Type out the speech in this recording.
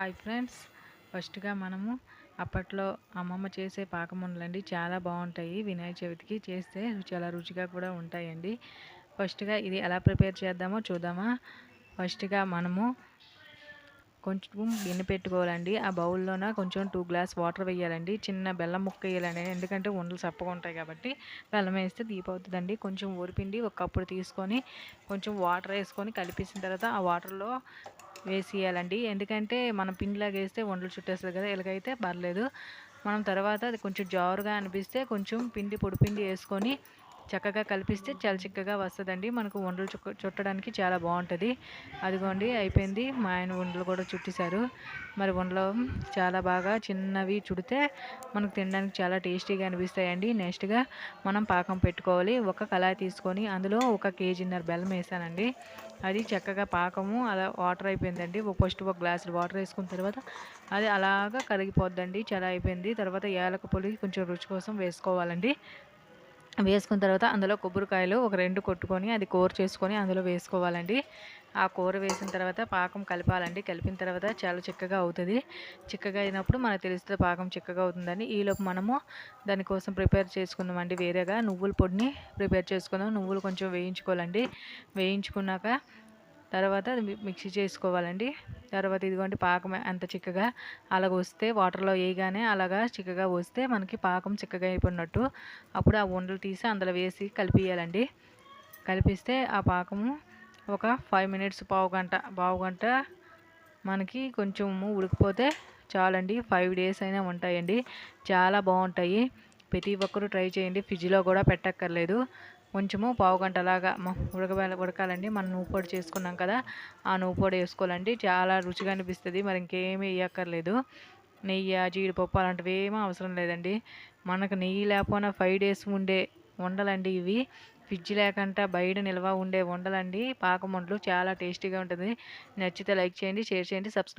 Hi friends. ఫస్ట్గా మనము అప్పట్లో అమ్మమ్మ చేసే పాకముండలండి చాలా బాగుంటాయి వినాయక చవితికి చేస్తే చాలా రుచిగా కూడా ఉంటాయండి. ఫస్ట్గా ఇది ఎలా ప్రిపేర్ చేద్దామో చూద్దామా? ఫస్ట్గా మనము కొంచెం గిన్నె పెట్టుకోవాలండి. ఆ బౌల్లోన కొంచెం టూ గ్లాస్ వాటర్ వేయాలండి చిన్న బెల్లం ముక్క వేయాలండి ఎందుకంటే ఉండలు చప్పగా ఉంటాయి కాబట్టి బెల్లం వేస్తే దీపవుతుందండి కొంచెం ఊరిపిండి ఒక కప్పుడు తీసుకొని కొంచెం వాటర్ వేసుకొని కలిపేసిన తర్వాత ఆ వాటర్లో వేసేయాలండి. ఎందుకంటే మనం పిండిలాగా వేస్తే వండలు చుట్టేస్తుంది కదా ఇలాగైతే పర్లేదు. మనం తర్వాత అది కొంచెం జారుగా అనిపిస్తే కొంచెం పిండి పొడిపిండి వేసుకొని చక్కగా కలిపిస్తే చాలా చిక్కగా వస్తుందండి. మనకు వండలు చుక్క చుట్టడానికి చాలా బాగుంటుంది. అదిగోండి అయిపోయింది. మా ఆయన వండలు కూడా చుట్టేశారు. మరి వండలు చాలా బాగా చిన్నవి చుడితే మనకు తినడానికి చాలా టేస్టీగా అనిపిస్తాయండి. నెక్స్ట్గా మనం పాకం పెట్టుకోవాలి. ఒక కళాయి తీసుకొని అందులో ఒక కేజీన్నర బెల్లం వేసానండి. అది చక్కగా పాకము అలా వాటర్ అయిపోయిందండి. ఫస్ట్ ఒక గ్లాసులు వాటర్ వేసుకున్న తర్వాత అది అలాగా కరిగిపోద్దండి. చాలా అయిపోయింది. తర్వాత ఏలక పొడి కొంచెం రుచి కోసం వేసుకోవాలండి. వేసుకున్న తర్వాత అందులో కొబ్బరికాయలు ఒక రెండు కొట్టుకొని అది కూర చేసుకొని అందులో వేసుకోవాలండి. ఆ కూర వేసిన తర్వాత పాకం కలపాలండి. కలిపిన తర్వాత చాలా చిక్కగా అవుతుంది. చిక్కగా అయినప్పుడు మనకు తెలుస్తుంది పాకం చిక్కగా అవుతుందని ఈలోపు మనము దానికోసం ప్రిపేర్ చేసుకుందామండి వేరేగా. నువ్వుల పొడిని ప్రిపేర్ చేసుకుందాం. నువ్వులు కొంచెం వేయించుకోవాలండి. వేయించుకున్నాక తర్వాత మిక్సీ చేసుకోవాలండి. తర్వాత ఇదిగోండి పాకం అంత చిక్కగా అలాగ వస్తే వాటర్లో వేయగానే అలాగా చిక్కగా వస్తే మనకి పాకం చిక్కగా అయిపోయినట్టు అప్పుడు ఆ ఉండలు తీసి అందులో వేసి కలిపియాలండి కలిపిస్తే ఆ పాకము ఒక ఫైవ్ మినిట్స్ పావు గంట పావు గంట మనకి కొంచెము ఉడికిపోతే చాలండి. ఫైవ్ డేస్ అయినా ఉంటాయండి. చాలా బాగుంటాయి. ప్రతి ఒక్కరూ ట్రై చేయండి. ఫ్రిడ్జ్లో కూడా పెట్టక్కర్లేదు. కొంచెము పావు గంటలాగా ఉడక ఉడకాలండి. మనం నువ్వు పొడి చేసుకున్నాం కదా ఆ నువ్వు పొడి వేసుకోవాలండి. చాలా రుచిగా అనిపిస్తుంది. మరి ఇంకేమీ వేయక్కర్లేదు. నెయ్యి జీడిపప్పు అలాంటివి ఏమీ అవసరం లేదండి. మనకు నెయ్యి లేకపోయినా ఫైవ్ డేస్ ఉండే వండలండి ఇవి. ఫ్రిడ్జ్ లేకుండా బయట నిల్వ ఉండే వండలండి. పాకం చాలా టేస్టీగా ఉంటుంది. నచ్చితే లైక్ చేయండి షేర్ చేయండి సబ్స్క్రైబ్